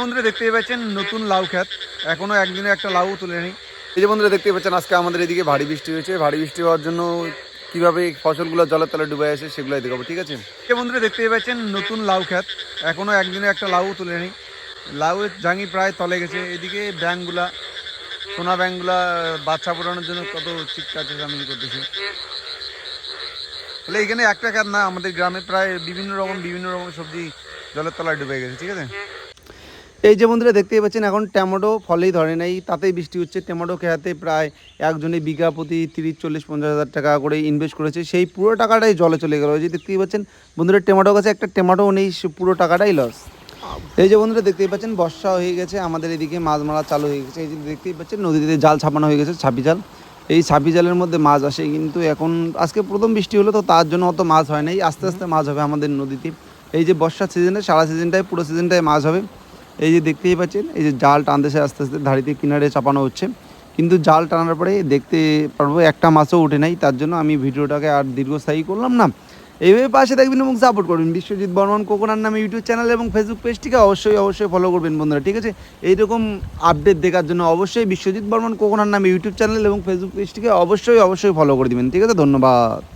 বন্ধুরা দেখতেই পাচ্ছেন নতুন লাউ খ্যাত এখনও একদিনে একটা লাউ তুলে নেই এই যে বন্ধুরা দেখতেই পাচ্ছেন আজকে আমাদের এদিকে ভারী বৃষ্টি হয়েছে। ভারী বৃষ্টি হওয়ার জন্য কীভাবে ফসলগুলো জলের তলে ডুবে আসে সেগুলোই দেখাবো ঠিক আছে? এই বন্ধুরা দেখতেই পাচ্ছেন নতুন লাউ খ্যাত এখনও একদিনে একটা লাউ তুলে নেই লাউয়ের জাঙি প্রায় তলে গেছে। এদিকে ব্যাংকগুলা সোনা ব্যাংকগুলা বাচ্চা ফোটানোর জন্য কত চিৎকার চেঁচামেচি করতেছে। তাহলে এখানে একটা খ্যাত না আমাদের গ্রামে প্রায় বিভিন্ন রকম বিভিন্ন রকম সবজি জলের তলায় ডুবে গেছে ঠিক আছে? এই যে বন্ধুরা দেখতেই পাচ্ছেন, এখন টমেটো ফলেই ধরে নাই। তাতেই বৃষ্টি হচ্ছে। টমেটো খেয়াতে প্রায় একজনে বিঘা প্রতি তিরিশ, চল্লিশ, পঞ্চাশ হাজার টাকা করে ইনভেস্ট করেছে। সেই পুরো টাকাটাই জলে চলে গেল। এই যে দেখতেই পাচ্ছেন, বন্ধুরা টমেটো গাছে একটা টমেটো নেই পুরো টাকাটাই লস এই যে বন্ধুরা দেখতেই পাচ্ছেন, বর্ষা হয়ে গেছে, আমাদের এদিকে মাছ মারা চালু হয়ে গেছে। এই যে দেখতেই পাচ্ছেন, নদীতে জাল ছাপানো হয়ে গেছে, ছাপি জাল। এই ছাপি জালের মধ্যে মাছ আসে, কিন্তু এখন আজকে প্রথম বৃষ্টি হলো, তো তার জন্য অত মাছ হয় নাই। আস্তে আস্তে মাছ হবে আমাদের নদীতে। এই যে বর্ষার সিজনে সারা সিজনটায় পুরো সিজনটায় মাছ হবে। এই যে দেখতেই পাচ্ছেন, এই যে জাল টানতেছে আস্তে আস্তে, ধাড়িতে কিনারে চাপানো হচ্ছে। কিন্তু জাল টানার পরে দেখতে পারব একটা মাছও উঠে নাই, তার জন্য আমি ভিডিওটাকে আর দীর্ঘস্থায়ী করলাম না। এইভাবে পাশে দেখবেন এবং সাপোর্ট করবেন। বিশ্বজিৎ বর্মন কোকোনার নামে ইউটিউব চ্যানেল এবং ফেসবুক পেজটিকে অবশ্যই অবশ্যই ফলো করবেন বন্ধুরা, ঠিক আছে? এইরকম আপডেট দেখার জন্য অবশ্যই বিশ্বজিৎ বর্মন কোকোনার নামে ইউটিউব চ্যানেল এবং ফেসবুক পেজটিকে অবশ্যই অবশ্যই ফলো করে দিবেন, ঠিক আছে? ধন্যবাদ।